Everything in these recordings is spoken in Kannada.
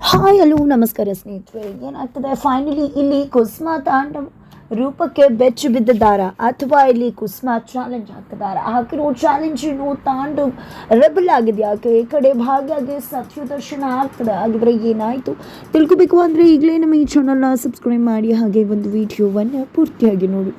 ಹಾಯ್ ಹಲೋ ನಮಸ್ಕಾರ ಸ್ನೇಹಿತರೆ. ಏನಾಗ್ತದೆ? ಫೈನಲಿ ಇಲ್ಲಿ ಕುಸ್ಮಾ ತಾಂಡವ ರೂಪಕ್ಕೆ ಬೆಚ್ಚು ಬಿದ್ದ ದಾರ ಅಥವಾ ಇಲ್ಲಿ ಕುಸ್ಮ ಚಾಲೆಂಜ್ ಹಾಕಿದಾರ ಹಾಕಿರೋ ಚಾಲೆಂಜ್ ತಾಂಡು ರೆಬಲ್ ಆಗಿದೆ. ಯಾಕೆ ಈ ಕಡೆ ಭಾಗ್ಯಗೆ ಸತ್ಯ ದರ್ಶನ ಆಗ್ತದೆ. ಹಾಗಿದ್ರೆ ಏನಾಯಿತು? ತಿಳ್ಕೊಬೇಕು ಅಂದರೆ ಈಗಲೇ ನಮ್ಮ ಈ ಚಾನಲ್ನ ಸಬ್ಸ್ಕ್ರೈಬ್ ಮಾಡಿ, ಹಾಗೆ ಒಂದು ವಿಡಿಯೋವನ್ನು ಪೂರ್ತಿಯಾಗಿ ನೋಡಿ.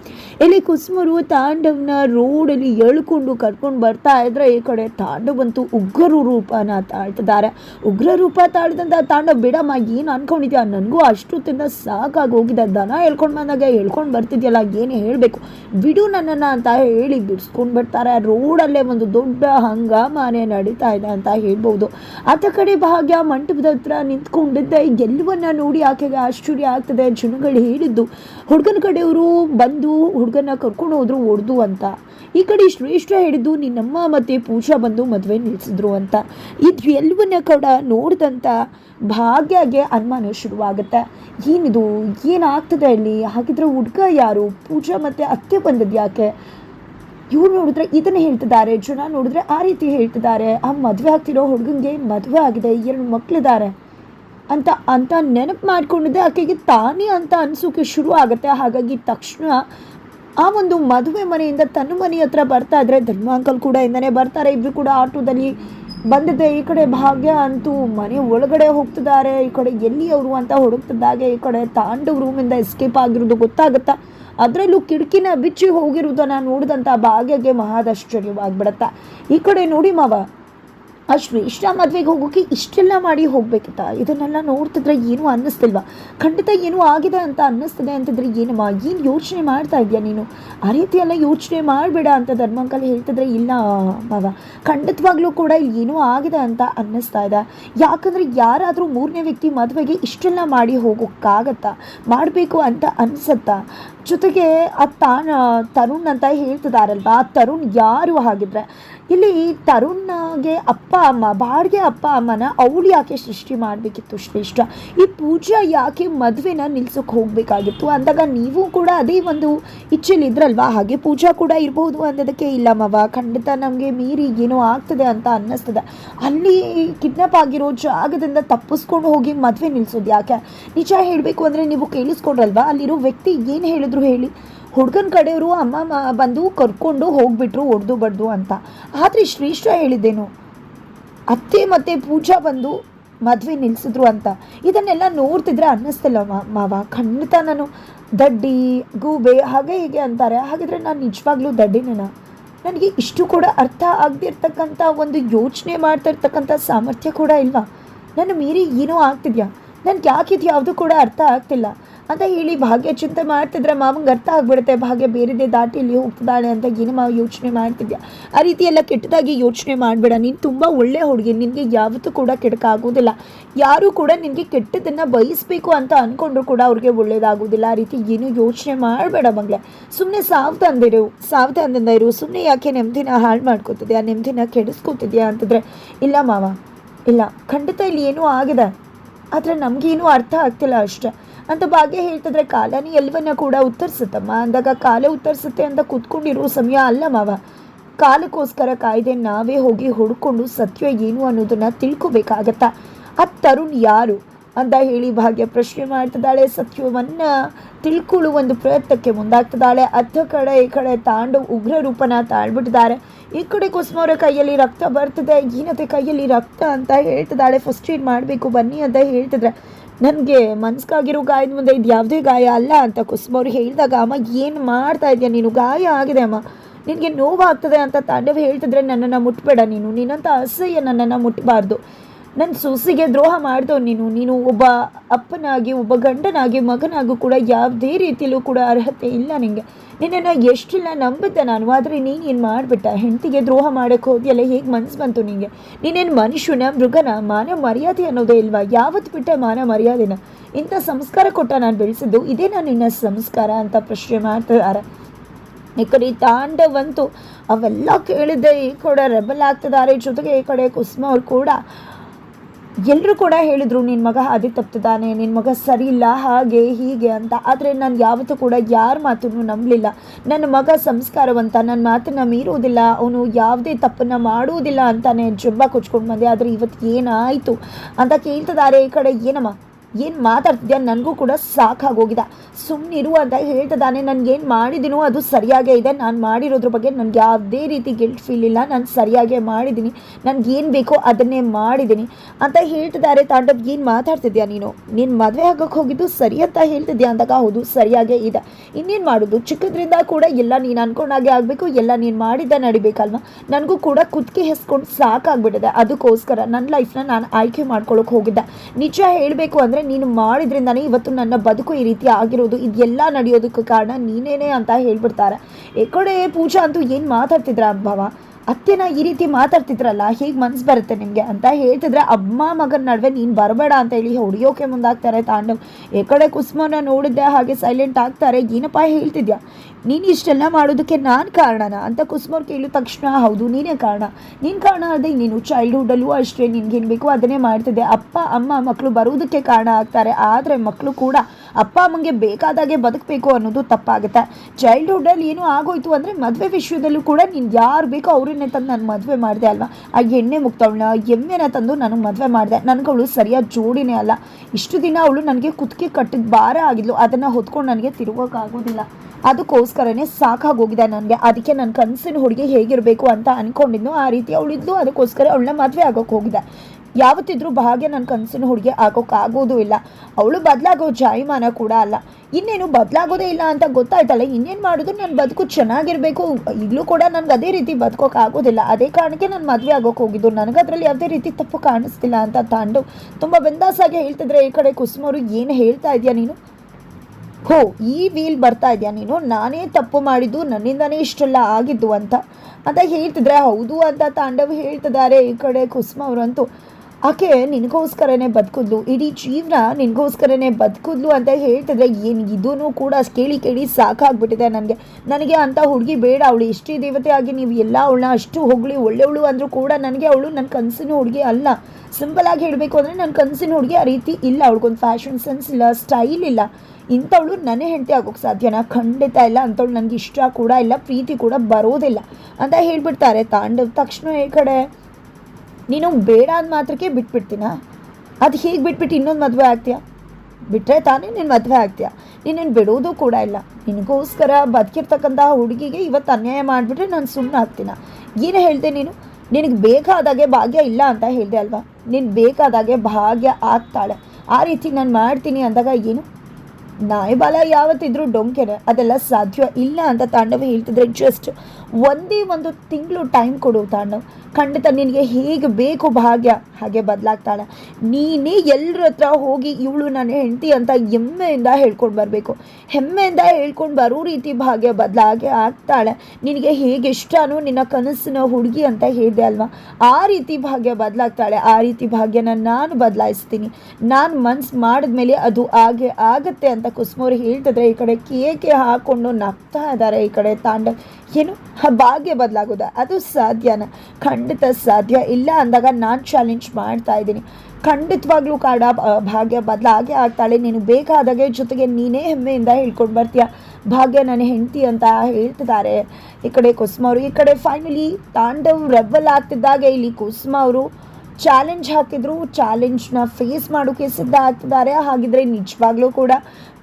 ಇಲ್ಲಿ ಕುಸ್ಮರು ತಾಂಡವ್ನ ರೋಡಲ್ಲಿ ಎಳ್ಕೊಂಡು ಕರ್ಕೊಂಡು ಬರ್ತಾ ಇದ್ರೆ ಈ ಕಡೆ ತಾಂಡವಂತೂ ಉಗ್ರರು ರೂಪನ ತಾಳ್ತಿದ್ದಾರೆ. ಉಗ್ರ ರೂಪ ತಾಳಿದಂತ ತಾಂಡವ್, ಬಿಡಮ್ಮ, ಏನು ಅನ್ಕೊಂಡಿದ್ಯಾ? ನನಗೂ ಅಷ್ಟು ತಿಂದ ಸಾಕಾಗಿ ಹೋಗಿದೆ ದನ ಹೇಳ್ಕೊಂಡು ಬಂದಾಗ ಹೇಳ್ಕೊಂಡು ಬರ್ತಿದ್ಯಲ್ಲ ಏನು ಹೇಳಬೇಕು. ಬಿಡು ನನ್ನನ್ನು ಅಂತ ಹೇಳಿ ಬಿಡಿಸ್ಕೊಂಡು ಬರ್ತಾರೆ. ರೋಡಲ್ಲೇ ಒಂದು ದೊಡ್ಡ ಹಂಗಾಮನೆ ನಡೀತಾ ಇದೆ ಅಂತ ಹೇಳ್ಬೋದು. ಆತ ಕಡೆ ಭಾಗ್ಯ ಮಂಟಪದ ಹತ್ರ ನಿಂತ್ಕೊಂಡಿದ್ದೆ. ಎಲ್ಲವನ್ನ ನೋಡಿ ಆಕೆಗೆ ಆಶ್ಚರ್ಯ ಆಗ್ತದೆ. ಜನಗಳು ಹೇಳಿದ್ದು, ಹುಡುಗನ ಕಡೆಯವರು ಬಂದು ಹುಡುಗನ ಕರ್ಕೊಂಡು ಹೋದ್ರು, ಹೊಡೆದು ಅಂತ. ಈ ಕಡೆ ಶ್ರೇಷ್ಠ ಹಿಡಿದು ನಿನ್ನಮ್ಮ ಮತ್ತು ಪೂಜಾ ಬಂದು ಮದುವೆ ನಿಲ್ಲಿಸಿದ್ರು ಅಂತ. ಇದು ಎಲ್ಲವನ್ನ ಕೂಡ ನೋಡಿದಂಥ ಭಾಗ್ಯಗೆ ಅನುಮಾನ ಶುರುವಾಗುತ್ತೆ. ಏನಿದು, ಏನಾಗ್ತದೆ ಅಲ್ಲಿ ಹಾಗಿದ್ರೆ ಹುಡುಗ ಯಾರು? ಪೂಜಾ ಮತ್ತು ಅತ್ತೆ ಬಂದದ್ದು ಯಾಕೆ? ಇವ್ರು ನೋಡಿದ್ರೆ ಇದನ್ನು ಹೇಳ್ತಿದ್ದಾರೆ, ಜನ ನೋಡಿದ್ರೆ ಆ ರೀತಿ ಹೇಳ್ತಿದ್ದಾರೆ. ಆ ಮದುವೆ ಆಗ್ತಿರೋ ಹುಡುಗನಿಗೆ ಮದುವೆ ಆಗಿದೆ, ಎರಡು ಮಕ್ಕಳಿದ್ದಾರೆ ಅಂತ ಅಂತ ನೆನಪು ಮಾಡಿಕೊಂಡಿದ್ದೆ. ಆಕೆಗೆ ತಾನೇ ಅಂತ ಅನಿಸೋಕೆ ಶುರು ಆಗುತ್ತೆ ಹಾಗಾಗಿ ತಕ್ಷಣ ಆ ಒಂದು ಮದುವೆ ಮನೆಯಿಂದ ತನ್ನ ಮನೆ ಹತ್ರ ಬರ್ತಾ ಇದ್ರೆ ಧರ್ಮ ಅಂಕಲ್ ಕೂಡ ಇಂದನೇ ಬರ್ತಾರೆ. ಇಬ್ರು ಕೂಡ ಆಟೋದಲ್ಲಿ ಬಂದಿದೆ. ಈ ಕಡೆ ಭಾಗ್ಯ ಅಂತೂ ಮನೆ ಒಳಗಡೆ ಹೋಗ್ತಿದ್ದಾರೆ. ಈ ಕಡೆ ಎಲ್ಲಿ ಅವರು ಅಂತ ಹುಡುಕ್ತಿದ್ದಾಗೆ ಈ ಕಡೆ ತಾಂಡು ರೂಮಿಂದ ಎಸ್ಕೇಪ್ ಆಗಿರೋದು ಗೊತ್ತಾಗುತ್ತಾ? ಅದರಲ್ಲೂ ಕಿಟಕಿನ ಬಿಚ್ಚಿ ಹೋಗಿರೋದನ್ನ ನೋಡಿದಂಥ ಭಾಗ್ಯಗೆ ಮಹಾದಾಶ್ಚರ್ಯವಾಗ್ಬಿಡತ್ತೆ? ಈ ಕಡೆ ನೋಡಿ ಮಾವ ಆ ಶ್ರೇಷ್ಠ ಮದುವೆಗೆ ಹೋಗೋಕ್ಕೆ ಇಷ್ಟೆಲ್ಲ ಮಾಡಿ ಹೋಗ್ಬೇಕಿತ್ತ? ಇದನ್ನೆಲ್ಲ ನೋಡ್ತಿದ್ರೆ ಏನೂ ಅನ್ನಿಸ್ತಿಲ್ವಾ? ಖಂಡಿತ ಏನೂ ಆಗಿದೆ ಅಂತ ಅನ್ನಿಸ್ತದೆ ಅಂತಿದ್ರೆ ಏನಮ್ಮ, ಏನು ಯೋಚನೆ ಮಾಡ್ತಾ ಇದೆಯಾ ನೀನು? ಆ ರೀತಿಯೆಲ್ಲ ಯೋಚನೆ ಮಾಡಬೇಡ ಅಂತ ಧರ್ಮಂಕಲ್ ಹೇಳ್ತಿದ್ರೆ ಇಲ್ಲ ಮಾವ. ಖಂಡಿತವಾಗ್ಲೂ ಕೂಡ ಇಲ್ಲಿ ಏನೂ ಆಗಿದೆ ಅಂತ ಅನ್ನಿಸ್ತಾ ಇದೆ. ಯಾಕಂದರೆ ಯಾರಾದರೂ ಮೂರನೇ ವ್ಯಕ್ತಿ ಮದುವೆಗೆ ಇಷ್ಟೆಲ್ಲ ಮಾಡಿ ಹೋಗೋಕ್ಕಾಗತ್ತಾ? ಮಾಡಬೇಕು ಅಂತ ಅನಿಸತ್ತಾ? ಜೊತೆಗೆ ಆ ತಾಣ ತರುಣ್ ಅಂತ ಹೇಳ್ತಿದಾರಲ್ವಾ? ಆ ತರುಣ್ ಯಾರು ಹಾಗಿದ್ರೆ? ಇಲ್ಲಿ ತರುಣ್ಗೆ ಅಪ್ಪ ಅಮ್ಮ ಬಾಡಿಗೆ ಅಪ್ಪ ಅಮ್ಮನ ಅವಳು ಯಾಕೆ ಸೃಷ್ಟಿ ಮಾಡಬೇಕಿತ್ತು ಶ್ರೇಷ್ಠ? ಈ ಪೂಜಾ ಯಾಕೆ ಮದುವೆನ ನಿಲ್ಸೋಕೆ ಹೋಗಬೇಕಾಗಿತ್ತು? ಅಂದಾಗ ನೀವು ಕೂಡ ಅದೇ ಒಂದು ಇಚ್ಛೆಲಿ ಇದ್ರಲ್ವಾ? ಹಾಗೆ ಪೂಜಾ ಕೂಡ ಇರಬಹುದು ಅಂದದಕ್ಕೆ ಇಲ್ಲ ಮವ. ಖಂಡಿತ ನಮಗೆ ಮೀರಿ ಏನೋ ಆಗ್ತದೆ ಅಂತ ಅನ್ನಿಸ್ತದೆ. ಅಲ್ಲಿ ಕಿಡ್ನಾಪ್ ಆಗಿರೋ ಜಾಗದಿಂದ ತಪ್ಪಿಸ್ಕೊಂಡು ಹೋಗಿ ಮದುವೆ ನಿಲ್ಸೋದು ಯಾಕೆ? ನಿಜ ಹೇಳಬೇಕು ಅಂದರೆ ನೀವು ಕೇಳಿಸ್ಕೊಂಡ್ರಲ್ವಾ? ಅಲ್ಲಿರೋ ವ್ಯಕ್ತಿ ಏನು ಹೇಳಿದ್ರು ಹೇಳಿ. ಹುಡುಗನ ಕಡೆಯವರು ಅಮ್ಮ ಬಂದು ಕರ್ಕೊಂಡು ಹೋಗ್ಬಿಟ್ರು ಹೊಡೆದು ಬಡ್ದು ಅಂತ. ಆದರೆ ಶ್ರೇಷ್ಠ ಹೇಳಿದ್ದೇನು? ಅತ್ತೆ ಮತ್ತು ಪೂಜಾ ಬಂದು ಮದುವೆ ನಿಲ್ಲಿಸಿದ್ರು ಅಂತ. ಇದನ್ನೆಲ್ಲ ನೋಡ್ತಿದ್ರೆ ಅನ್ನಿಸ್ತಿಲ್ಲ ಮಾವ. ಖಂಡಿತ ನಾನು ದಡ್ಡಿ, ಗೂಬೆ ಹಾಗೆ ಹೀಗೆ ಅಂತಾರೆ. ಹಾಗಿದ್ರೆ ನಾನು ನಿಜವಾಗ್ಲೂ ದಡ್ಡಿನೇನ? ನನಗೆ ಇಷ್ಟು ಕೂಡ ಅರ್ಥ ಆಗದಿರ್ತಕ್ಕಂಥ ಒಂದು ಯೋಚನೆ ಮಾಡ್ತಾ ಇರ್ತಕ್ಕಂಥ ಸಾಮರ್ಥ್ಯ ಕೂಡ ಇಲ್ವಾ? ನನ್ನ ಮೀರಿ ಏನೋ ಆಗ್ತಿದ್ಯಾ? ನನಗೆ ಯಾಕಿದು ಯಾವುದೂ ಕೂಡ ಅರ್ಥ ಆಗ್ತಿಲ್ಲ. ಅಂತ ಹೇಳಿ ಭಾಗ್ಯ ಚಿಂತೆ ಮಾಡ್ತಿದ್ರೆ ಮಾವಂಗೆ ಅರ್ಥ ಆಗ್ಬಿಡುತ್ತೆ. ಭಾಗ್ಯ ಬೇರೆದೇ ದಾಟಿ ಇಲ್ಲಿ ಹೋಗ್ತಿದ್ದಾಳೆ ಅಂತ ಏನು ಮಾವ ಯೋಚನೆ ಮಾಡ್ತಿದ್ಯಾ? ಆ ರೀತಿ ಎಲ್ಲ ಕೆಟ್ಟದಾಗಿ ಯೋಚನೆ ಮಾಡಬೇಡ. ನೀನು ತುಂಬ ಒಳ್ಳೆ ಹುಡುಗಿ. ನಿನಗೆ ಯಾವತ್ತೂ ಕೂಡ ಕೆಡಕಾಗೋದಿಲ್ಲ. ಯಾರೂ ಕೂಡ ನಿನಗೆ ಕೆಟ್ಟದನ್ನು ಬಯಸಬೇಕು ಅಂತ ಅಂದ್ಕೊಂಡ್ರು ಕೂಡ ಅವ್ರಿಗೆ ಒಳ್ಳೇದಾಗೋದಿಲ್ಲ. ಆ ರೀತಿ ಏನು ಯೋಚನೆ ಮಾಡಬೇಡ ಮಗಳೇ. ಸುಮ್ಮನೆ ಸಾವ್ದಂದಿರು ಸಾವ್ದಂದಿಂದ ಇರು. ಸುಮ್ಮನೆ ಯಾಕೆ ನೆಮ್ಮದಿನ ಹಾಳು ಮಾಡ್ಕೋತಿದ್ಯಾ? ನೆಮ್ಮದಿನ ಕೆಡಿಸ್ಕೋತಿದ್ಯಾ ಅಂತಂದರೆ, ಇಲ್ಲ ಮಾವ. ಇಲ್ಲ. ಖಂಡಿತ ಇಲ್ಲಿ ಏನೂ ಆಗಿದೆ. ಆದರೆ ನಮಗೇನು ಅರ್ಥ ಆಗ್ತಿಲ್ಲ ಅಷ್ಟೆ. ಅಂತ ಭಾಗ್ಯ ಹೇಳ್ತಿದ್ರೆ ಕಾಲನೇ ಎಲ್ಲವನ್ನ ಕೂಡ ಉತ್ತರಿಸುತ್ತಮ್ಮ. ಅಂದಾಗ ಕಾಲ ಉತ್ತರಿಸುತ್ತೆ ಅಂತ ಕೂತ್ಕೊಂಡಿರೋ ಸಮಯ ಅಲ್ಲ ಮಾವ. ಕಾಲಕ್ಕೋಸ್ಕರ ಕಾಯ್ದೆ ನಾವೇ ಹೋಗಿ ಹುಡ್ಕೊಂಡು ಸತ್ಯ ಏನು ಅನ್ನೋದನ್ನ ತಿಳ್ಕೊಬೇಕಾಗತ್ತಾ? ಆ ತರುಣ್ ಯಾರು? ಅಂತ ಹೇಳಿ ಭಾಗ್ಯ ಪ್ರಶ್ನೆ ಮಾಡ್ತಿದ್ದಾಳೆ. ಸತ್ಯವನ್ನ ತಿಳ್ಕೊಳ್ಳುವ ಒಂದು ಪ್ರಯತ್ನಕ್ಕೆ ಮುಂದಾಗ್ತಿದ್ದಾಳೆ. ಅತ್ತ ಕಡೆ ಈ ಕಡೆ ತಾಂಡು ಉಗ್ರ ರೂಪನ ತಾಳ್ಬಿಟ್ಟಿದ್ದಾರೆ. ಈ ಕಡೆ ಕುಸುಮವರ ಕೈಯಲ್ಲಿ ರಕ್ತ ಬರ್ತಿದೆ. ಏನತ್ತೆ ಕೈಯಲ್ಲಿ ರಕ್ತ ಅಂತ ಹೇಳ್ತಿದ್ದಾಳೆ. ಫಸ್ಟ್ ಏಡ್ ಮಾಡಬೇಕು? ಬನ್ನಿ ಅಂತ ಹೇಳ್ತಿದ್ರೆ, ನನಗೆ ಮನ್ಸ್ಗಾಗಿರೋ ಗಾಯದ ಮುಂದೆ ಇದು ಯಾವುದೇ ಗಾಯ ಅಲ್ಲ ಅಂತ ಕುಸುಮವ್ರು ಹೇಳಿದಾಗ, ಅಮ್ಮ, ಏನು ಮಾಡ್ತಾ ಇದೆಯಾ? ನೀನು ಗಾಯ ಆಗಿದೆ ಅಮ್ಮ. ನಿನಗೆ ನೋವಾಗ್ತದೆ ಅಂತ ತಾಂಡವ್ ಹೇಳ್ತಿದ್ರೆ, ನನ್ನನ್ನು ಮುಟ್ಬೇಡ ನೀನು. ನಿನ್ನಂಥ ಅಸಹ್ಯ ನನ್ನನ್ನು ಮುಟ್ಟಬಾರ್ದು ನನ್ನ ಸೊಸೆಗೆ ದ್ರೋಹ ಮಾಡ್ದವ್ ನೀನು. ನೀನು ಒಬ್ಬ ಅಪ್ಪನಾಗಿ, ಒಬ್ಬ ಗಂಡನಾಗಿ, ಮಗನಾಗೂ ಕೂಡ ಯಾವುದೇ ರೀತಿಯಲ್ಲೂ ಕೂಡ ಅರ್ಹತೆ ಇಲ್ಲ ನಿನಗೆ ನಿನ್ನನ್ನು ಎಷ್ಟೆಲ್ಲ ನಂಬುತ್ತೆ ನಾನು, ಆದರೆ ನೀನು ಏನು ಮಾಡಿಬಿಟ್ಟ? ಹೆಂಡತಿಗೆ ದ್ರೋಹ ಮಾಡೋಕ್ಕೆ ಹೋದಿಯಲ್ಲ, ಹೇಗೆ ಮನಸ್ಸು ಬಂತು ನಿನಗೆ ನೀನೇನು ಮನುಷ್ಯನ, ಮೃಗನ, ಮಾನ ಮರ್ಯಾದೆ ಅನ್ನೋದೇ ಇಲ್ವಾ? ಯಾವತ್ತು ಬಿಟ್ಟೆ ಮಾನ ಮರ್ಯಾದೆನ? ಇಂಥ ಸಂಸ್ಕಾರ ಕೊಟ್ಟ ನಾನು ಬೆಳೆಸಿದ್ದು ಇದೇ ನಾನು ನಿನ್ನ ಸಂಸ್ಕಾರ ಅಂತ ಪ್ರಶ್ನೆ ಮಾಡ್ತಿದ್ದಾರೆ ಈ ಕಡೆ ತಾಂಡವಂತೂ ಅವೆಲ್ಲ ಕೇಳಿದ್ದೆ ಈ ಕೂಡ ರೆಬಲ್ ಆಗ್ತಿದ್ದಾರೆ ಜೊತೆಗೆ ಈ ಕಡೆ ಕುಸುಮ ಅವ್ರು ಕೂಡ ಎಲ್ಲರೂ ಕೂಡ ಹೇಳಿದರು ನಿನ್ನ ಮಗ ಅದೇ ತಪ್ತಿದ್ದಾನೆ ನಿನ್ನ ಮಗ ಸರಿ ಇಲ್ಲ, ಹಾಗೆ, ಹೀಗೆ ಅಂತ. ಆದರೆ ನಾನು ಯಾವತ್ತೂ ಕೂಡ ಯಾರ ಮಾತನ್ನು ನಂಬಲಿಲ್ಲ. ನನ್ನ ಮಗ ಸಂಸ್ಕಾರವಂತ ನನ್ನ ಮಾತನ್ನು ಮೀರುವುದಿಲ್ಲ. ಅವನು ಯಾವುದೇ ತಪ್ಪನ್ನು ಮಾಡುವುದಿಲ್ಲ ಅಂತಾನೆ ಜೊಬ್ಬ ಕೊಚ್ಕೊಂಡು ಬಂದೆ. ಆದರೆ ಇವತ್ತು ಏನಾಯಿತು? ಅಂತ ಕೇಳ್ತಿದ್ದಾರೆ ಈ ಕಡೆ. ಏನಮ್ಮ? ಏನು ಮಾತಾಡ್ತಿದ್ಯಾ? ನನಗೂ ಕೂಡ ಸಾಕಾಗೋಗಿದೆ. ಸುಮ್ಮನಿರು ಅಂತ ಹೇಳ್ತಿದ್ದಾನೆ ನನಗೇನು ಮಾಡಿದಿನೋ ಅದು ಸರಿಯಾಗೇ ಇದೆ. ನಾನು ಮಾಡಿರೋದ್ರ ಬಗ್ಗೆ ನನಗೆ ಯಾವುದೇ ರೀತಿ ಗಿಲ್ಟ್ ಫೀಲ್ ಇಲ್ಲ. ನಾನು ಸರಿಯಾಗೇ ಮಾಡಿದ್ದೀನಿ ನನಗೇನು ಬೇಕೋ ಅದನ್ನೇ ಮಾಡಿದ್ದೀನಿ ಅಂತ ಹೇಳ್ತಿದ್ದಾರೆ. ತಾಂಡವ್, ಏನು ಮಾತಾಡ್ತಿದ್ಯಾ ನೀನು? ನೀನು ಮದುವೆ ಆಗೋಕ್ಕೆ ಹೋಗಿದ್ದು ಸರಿ ಅಂತ ಹೇಳ್ತಿದ್ಯಾ? ಅಂದಾಗ, ಹೌದು, ಸರಿಯಾಗೇ ಇದೆ. ಇನ್ನೇನು ಮಾಡೋದು? ಚಿಕ್ಕದ್ರಿಂದ ಕೂಡ ಎಲ್ಲ ನೀನು ಅನ್ಕೊಂಡಾಗೆ ಆಗಬೇಕು. ಎಲ್ಲ ನೀನು ಮಾಡಿದ್ದ ನಡಿಬೇಕಲ್ವ? ನನಗೂ ಕೂಡ ಕುತ್ತಿಗೆ ಹೆಸ್ಕೊಂಡು ಸಾಕಾಗ್ಬಿಟ್ಟಿದೆ. ಅದಕ್ಕೋಸ್ಕರ ನನ್ನ ಲೈಫ್ನ ನಾನು ಆಯ್ಕೆ ಮಾಡ್ಕೊಳ್ಳೋಕೆ ಹೋಗಿದ್ದೆ. ನಿಜ ಹೇಳಬೇಕು ಅಂದರೆ ನೀನು ಮಾಡಿದ್ರಿಂದಾನೇ ಇವತ್ತು ನನ್ನ ಬದುಕು ಈ ರೀತಿ ಆಗಿರೋದು ಇದೆಲ್ಲ ನಡೆಯೋದಕ್ಕೆ ಕಾರಣ ನೀನೇನೆ ಅಂತ ಹೇಳ್ಬಿಡ್ತಾರೆ. ಎಕಡೆ ಕಡೆ ಪೂಜಾ ಅಂತೂ ಏನು ಮಾತಾಡ್ತಿದ್ರ ಭಾವ? ಅತ್ತೆನ ಈ ರೀತಿ ಮಾತಾಡ್ತಿದ್ರಲ್ಲ, ಹೇಗೆ ಮನ್ಸು ಬರುತ್ತೆ ನಿಮಗೆ ಅಂತ ಹೇಳ್ತಿದ್ರೆ, ಅಮ್ಮ ಮಗನ ನಡುವೆ ನೀನು ಬರಬೇಡ ಅಂತ ಹೇಳಿ ಹೊಡಿಯೋಕೆ ಮುಂದಾಗ್ತಾರೆ ತಾಂಡವ್ ಈ ಕಡೆ ಕುಸುಮನ ನೋಡಿದ್ದೆ ಹಾಗೆ ಸೈಲೆಂಟ್ ಆಗ್ತಾರೆ, ಏನಪ್ಪ ಹೇಳ್ತಿದ್ಯಾ? ನೀನು ಇಷ್ಟೆಲ್ಲ ಮಾಡೋದಕ್ಕೆ ನಾನು ಕಾರಣನ? ಅಂತ ಕುಸುಮವ್ರು ಕೇಳಿದ ತಕ್ಷಣ, ಹೌದು, ನೀನೇ ಕಾರಣ. ನೀನು ಕಾರಣ ಅದೇ, ನೀನು ಚೈಲ್ಡ್ಹುಡ್ಡಲ್ಲೂ ಅಷ್ಟೇ ನಿನ್ಗೇನು ಬೇಕು ಅದನ್ನೇ ಮಾಡ್ತಿದ್ದೆ. ಅಪ್ಪ, ಅಮ್ಮ ಮಕ್ಕಳು ಬರುವುದಕ್ಕೆ ಕಾರಣ ಆಗ್ತಾರೆ, ಆದರೆ ಮಕ್ಕಳು ಕೂಡ ಅಪ್ಪ ಅಮ್ಮಂಗೆ ಬೇಕಾದಾಗೆ ಬದುಕಬೇಕು ಅನ್ನೋದು ತಪ್ಪಾಗುತ್ತೆ. ಚೈಲ್ಡ್ಹುಡ್ಡಲ್ಲಿ ಏನು ಆಗೋಯ್ತು ಅಂದರೆ ಮದುವೆ ವಿಷಯದಲ್ಲೂ ಕೂಡ ನೀನು ಯಾರು ಬೇಕೋ ಅವರನ್ನೇ ತಂದು ನಾನು ಮದುವೆ ಮಾಡಿದೆ ಅಲ್ವಾ? ಆ ಎಣ್ಣೆ ಮುಕ್ತವಳನ್ನ ಎಮ್ಮೆನ ತಂದು ನನಗೆ ಮದುವೆ ಮಾಡಿದೆ. ನನಗೆ ಅವಳು ಸರಿಯಾದ ಜೋಡಿನೇ ಅಲ್ಲ. ಇಷ್ಟು ದಿನ ಅವಳು ನನಗೆ ಕುತ್ತಿಗೆ ಕಟ್ಟಿದ ಭಾರ ಆಗಿದ್ಲು. ಅದನ್ನು ಹೊತ್ಕೊಂಡು ನನಗೆ ತಿರುಗೋಕ್ಕಾಗೋದಿಲ್ಲ ಅದಕ್ಕೋಸ್ಕರನೇ ಸಾಕಾಗೋಗಿದೆ ನನಗೆ. ಅದಕ್ಕೆ ನನ್ನ ಕನಸಿನ ಹುಡುಗಿ ಹೇಗಿರಬೇಕು ಅಂತ ಅಂದ್ಕೊಂಡಿದ್ದು ಆ ರೀತಿ ಅವಳಿದ್ಲು. ಅದಕ್ಕೋಸ್ಕರ ಅವಳನ್ನ ಮದುವೆ ಆಗೋಕೆ ಹೋಗಿದೆ. ಯಾವತ್ತಿದ್ರೂ ಭಾಗ್ಯ ನನ್ನ ಕನಸಿನ ಹುಡುಗಿ ಆಗೋಕ್ಕಾಗೋದು ಇಲ್ಲ. ಅವಳು ಬದಲಾಗೋ ಜಾಯಮಾನ ಕೂಡ ಅಲ್ಲ. ಇನ್ನೇನು ಬದಲಾಗೋದೇ ಇಲ್ಲ ಅಂತ ಗೊತ್ತಾಯ್ತಲ್ಲ? ಇನ್ನೇನು ಮಾಡೋದು ನನ್ನ ಬದುಕು ಚೆನ್ನಾಗಿರಬೇಕು. ಈಗಲೂ ಕೂಡ ನನಗೆ ಅದೇ ರೀತಿ ಬದುಕೋಕ್ಕಾಗೋದಿಲ್ಲ ಅದೇ ಕಾರಣಕ್ಕೆ ನಾನು ಮದುವೆ ಆಗೋಕೆ ಹೋಗಿದ್ದು. ನನಗೆ ಅದರಲ್ಲಿ ಯಾವುದೇ ರೀತಿ ತಪ್ಪು ಕಾಣಿಸ್ತಿಲ್ಲ ಅಂತ ತಾಂಡು ತುಂಬ ಬೆಂದಾಸಾಗಿ ಹೇಳ್ತಿದ್ರೆ ಈ ಕಡೆ ಕುಸುಮವರು ಏನು ಹೇಳ್ತಾ ಇದೆಯಾ ನೀನು? ಹೋ, ಈ ವೀಲ್ ಬರ್ತಾ ಇದೆಯಾ ನೀನು? ನಾನೇ ತಪ್ಪು ಮಾಡಿದ್ದು, ನನ್ನಿಂದನೇ ಇಷ್ಟೆಲ್ಲ ಆಗಿದ್ದು ಅಂತ. ಅಂತ ಹೇಳ್ತಿದ್ರೆ ಹೌದು ಅಂತ ತಾಂಡವ್ ಹೇಳ್ತಿದ್ದಾರೆ ಈ ಕಡೆ ಕುಸುಮ ಅವರಂತೂ ಆಕೆ ನಿನಗೋಸ್ಕರನೇ ಬದುಕಿದ್ಲು, ಇಡೀ ಜೀವನ ನಿನಗೋಸ್ಕರನೇ ಬದುಕಿದ್ಲು ಅಂತ ಹೇಳ್ತಿದ್ರೆ ಏನು ಇದೂ ಕೂಡ ಕೇಳಿ ಕೇಳಿ ಸಾಕಾಗ್ಬಿಟ್ಟಿದೆ ನನಗೆ. ನನಗೆ ಅಂತ ಹುಡುಗಿ ಬೇಡ, ಅವಳು ಇಷ್ಟೇ ದೇವತೆ ಆಗಿ ನೀವು ಎಲ್ಲ ಅವಳನ್ನ ಅಷ್ಟು ಹೊಗಳಿ ಒಳ್ಳೆವಳು ಅಂದರೂ ಕೂಡ ನನಗೆ ಅವಳು ನನ್ನ ಕನಸಿನ ಹುಡುಗಿ ಅಲ್ಲ. ಸಿಂಪಲ್ ಆಗಿ ಹೇಳಬೇಕು ಅಂದರೆ ನನ್ನ ಕನಸಿನ ಹುಡುಗಿ ಆ ರೀತಿ ಇಲ್ಲ, ಅವಳಿಗೊಂದು ಫ್ಯಾಷನ್ ಸೆನ್ಸ್ ಇಲ್ಲ ಸ್ಟೈಲ್ ಇಲ್ಲ. ಇಂಥವಳು ನನ್ನ ಹೆಂಡತಿ ಆಗೋಕ್ಕೆ ಸಾಧ್ಯನಾ? ಖಂಡಿತ ಇಲ್ಲ, ಅಂಥವ್ಳು ನನಗೆ ಇಷ್ಟ ಕೂಡ ಇಲ್ಲ, ಪ್ರೀತಿ ಕೂಡ ಬರೋದಿಲ್ಲ ಅಂತ ಹೇಳ್ಬಿಡ್ತಾರೆ ತಾಂಡವ್. ತಕ್ಷಣ ಈ ಕಡೆ ನೀನು ಬೇಡ ಅಂದ ಮಾತ್ರಕ್ಕೆ ಬಿಟ್ಬಿಡ್ತೀನ? ಅದು ಹೀಗೆ ಬಿಟ್ಬಿಟ್ಟು ಇನ್ನೊಂದು ಮದುವೆ ಆಗ್ತೀಯಾ? ಬಿಟ್ಟರೆ ತಾನೇ ನೀನು ಮದುವೆ ಆಗ್ತೀಯಾ? ನೀನೇನು ಬಿಡೋದು ಕೂಡ ಇಲ್ಲ. ನಿನಗೋಸ್ಕರ ಬದುಕಿರ್ತಕ್ಕಂತಹ ಹುಡುಗಿಗೆ ಇವತ್ತು ಅನ್ಯಾಯ ಮಾಡಿಬಿಟ್ರೆ ನಾನು ಸುಮ್ಮನೆ ಆಗ್ತೀನ. ಏನು ಹೇಳ್ದೆ ನೀನು? ನಿನಗೆ ಬೇಕಾದಾಗೆ ಭಾಗ್ಯ ಇಲ್ಲ ಅಂತ ಹೇಳಿದೆ ಅಲ್ವಾ? ನೀನು ಬೇಕಾದಾಗೆ ಭಾಗ್ಯ ಆಗ್ತಾಳೆ. ಆ ರೀತಿ ನಾನು ಮಾಡ್ತೀನಿ ಅಂದಾಗ ಏನು? ನಾಯಿಬಾಲ ಯಾವತ್ತಿದ್ರೂ ಡೊಂಕೆನೆ, ಅದೆಲ್ಲ ಸಾಧ್ಯ ಇಲ್ಲ ಅಂತ ತಾಂಡವ ಹೇಳ್ತಿದ್ರೆ ಜಸ್ಟ್ ಒಂದೇ ಒಂದು ತಿಂಗಳು ಟೈಮ್ ಕೊಡು ತಾಂಡವ್. ಖಂಡಿತ ನಿನಗೆ ಹೇಗೆ ಬೇಕು ಭಾಗ್ಯ, ಹಾಗೆ ಬದಲಾಗ್ತಾಳೆ. ನೀನೇ ಎಲ್ಲರ ಹತ್ರ ಹೋಗಿ ಇವಳು ನನ್ನ ಹೆಂಡತಿ ಅಂತ ಹೆಮ್ಮೆಯಿಂದ ಹೇಳ್ಕೊಂಡು ಬರಬೇಕು. ಹೆಮ್ಮೆಯಿಂದ ಹೇಳ್ಕೊಂಡು ಬರೋ ರೀತಿ ಭಾಗ್ಯ ಬದಲಾಗೆ ಆಗ್ತಾಳೆ. ನಿನಗೆ ಹೇಗೆ ಇಷ್ಟನೋ ನಿನ್ನ ಕನಸಿನ ಹುಡುಗಿ ಅಂತ ಹೇಳಿದೆ ಅಲ್ವಾ? ಆ ರೀತಿ ಭಾಗ್ಯ ಬದಲಾಗ್ತಾಳೆ. ಆ ರೀತಿ ಭಾಗ್ಯನ ನಾನು ಬದಲಾಯಿಸ್ತೀನಿ. ನಾನು ಮನ್ಸು ಮಾಡಿದ್ಮೇಲೆ ಅದು ಹಾಗೆ ಆಗುತ್ತೆ ಅಂತ ಕುಸುಮವ್ರು ಹೇಳ್ತಿದ್ರೆ ಈ ಕಡೆ ಕೇಕೆ ಹಾಕೊಂಡು ನಗ್ತಾ ಇದ್ದಾರೆ, ಈ ಕಡೆ ತಾಂಡ ಏನು? ಭಾಗ್ಯ ಬದಲಾಗೋದ ಅದು ಸಾಧ್ಯನ? ಖಂಡಿತ ಸಾಧ್ಯ. ಇಲ್ಲ ಅಂದಾಗ ನಾನು ಚಾಲೆಂಜ್ ಮಾಡ್ತಾ ಇದ್ದೀನಿ. ಖಂಡಿತವಾಗ್ಲೂ ಕಾಡ ಭಾಗ್ಯ ಬದಲಾಗೆ ಆಗ್ತಾಳೆ. ನೀನು ಬೇಕಾದಾಗೆ ಜೊತೆಗೆ ನೀನೇ ಹೆಮ್ಮೆಯಿಂದ ಹೇಳ್ಕೊಂಡು ಬರ್ತೀಯ. ಭಾಗ್ಯ ನನ್ನ ಹೆಂಡತಿ ಅಂತ ಹೇಳ್ತಿದ್ದಾರೆ. ಈ ಕಡೆ ಕುಸುಮ ಅವರು ಈ ಕಡೆ ಫೈನಲಿ ತಾಂಡವ್ ರೆಬಲ್ ಆಗ್ತಿದ್ದಾಗೆ. ಇಲ್ಲಿ ಕುಸುಮ ಅವರು ಚಾಲೆಂಜ್ ಹಾಕಿದ್ರು. ಚಾಲೆಂಜ್ನ ಫೇಸ್ ಮಾಡೋಕ್ಕೆ ಸಿದ್ಧ ಆಗ್ತಿದ್ದಾರೆ. ಹಾಗಿದ್ರೆ ನಿಜವಾಗ್ಲೂ ಕೂಡ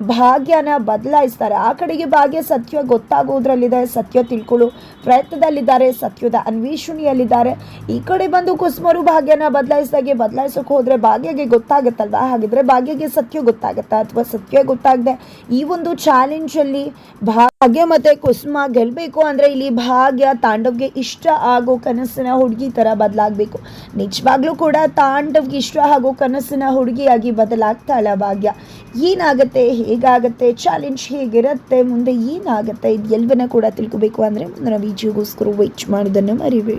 ಭಾಗ್ಯನ ಬದಲಾಯಿಸ್ತಾರೆ. ಆ ಕಡೆಗೆ ಭಾಗ್ಯ ಸತ್ಯ ಗೊತ್ತಾಗೋದ್ರಲ್ಲಿದೆ ಸತ್ಯ ತಿಳ್ಕೊಳ್ಳು ಪ್ರಯತ್ನದಲ್ಲಿದ್ದಾರೆ. ಸತ್ಯದ ಅನ್ವೇಷಣೆಯಲ್ಲಿದ್ದಾರೆ. ಈ ಕಡೆ ಬಂದು ಕುಸುಮರು ಭಾಗ್ಯನ ಬದಲಾಯಿಸಿದಾಗೆ ಬದಲಾಯಿಸೋಕೆ ಹೋದರೆ ಭಾಗ್ಯಗೆ ಗೊತ್ತಾಗುತ್ತಲ್ವಾ? ಹಾಗಿದ್ರೆ ಭಾಗ್ಯಗೆ ಸತ್ಯ ಗೊತ್ತಾಗುತ್ತಾ? ಅಥವಾ ಸತ್ಯ ಗೊತ್ತಾಗದೆ ಈ ಒಂದು ಚಾಲೆಂಜಲ್ಲಿ ಭಾಗ್ಯ ಮತ್ತೆ ಕುಸುಮ ಗೆಲ್ಲಬೇಕು ಅಂದರೆ ಇಲ್ಲಿ ಭಾಗ್ಯ ತಾಂಡವ್ಗೆ ಇಷ್ಟ ಆಗೋ ಕನಸಿನ ಹುಡುಗಿ ಥರ ಬದಲಾಗಬೇಕು. ನಿಜವಾಗ್ಲೂ ಕೂಡ ತಾಂಡವ್ಗೆ ಇಷ್ಟ ಆಗೋ ಕನಸಿನ ಹುಡುಗಿಯಾಗಿ ಬದಲಾಗ್ತಾಳೆ ಭಾಗ್ಯ. ಏನಾಗುತ್ತೆ ಹೇಗಾಗುತ್ತೆ ಚಾಲೆಂಜ್ ಹೇಗಿರುತ್ತೆ, ಮುಂದೆ ಏನಾಗುತ್ತೆ, ಇದು ಎಲ್ಲವನ್ನ ಕೂಡ ತಿಳ್ಕೊಬೇಕು ಅಂದರೆ ಮುಂದಿನ ವಿಡಿಯೋಗೋಸ್ಕರ ವೆಯ್ಟ್ ಮಾಡೋದನ್ನು ಮರಿಬೇಡಿ.